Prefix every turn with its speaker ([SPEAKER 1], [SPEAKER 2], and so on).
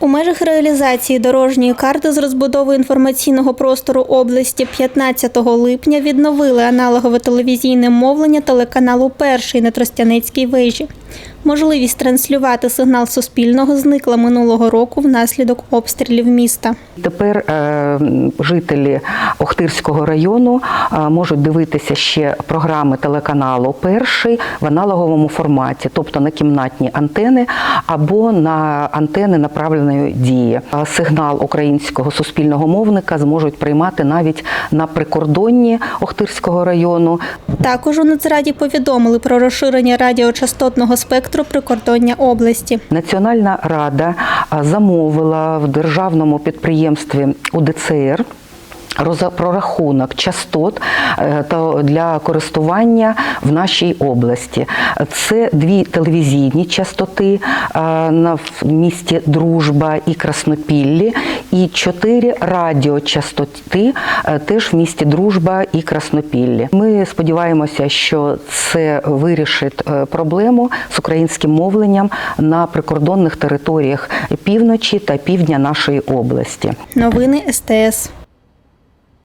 [SPEAKER 1] У межах реалізації дорожньої карти з розбудови інформаційного простору області 15 липня відновили аналогове телевізійне мовлення телеканалу Перший на Тростяницькій вежі. Можливість транслювати сигнал Суспільного зникла минулого року внаслідок обстрілів міста.
[SPEAKER 2] Тепер е, жителі Охтирського району е, можуть дивитися ще програми телеканалу Перший в аналоговому форматі, тобто на кімнатні антени або на антени направленої дії. Е, Сигнал українського суспільного мовника зможуть приймати навіть на прикордонні Охтирського району.
[SPEAKER 1] Також у Нацраді повідомили про розширення радіочастотного спектру прикордоння області.
[SPEAKER 2] Національна рада замовила в державному підприємстві УДЦР прорахунок частот е, для користування в нашій області. Це дві телевізійні частоти е, в місті Дружба і Краснопіллі, і чотири радіочастоти е, теж в місті Дружба і Краснопіллі. Ми сподіваємося, що це вирішить проблему з українським мовленням на прикордонних територіях півночі та півдня нашої області.
[SPEAKER 1] Новини СТС.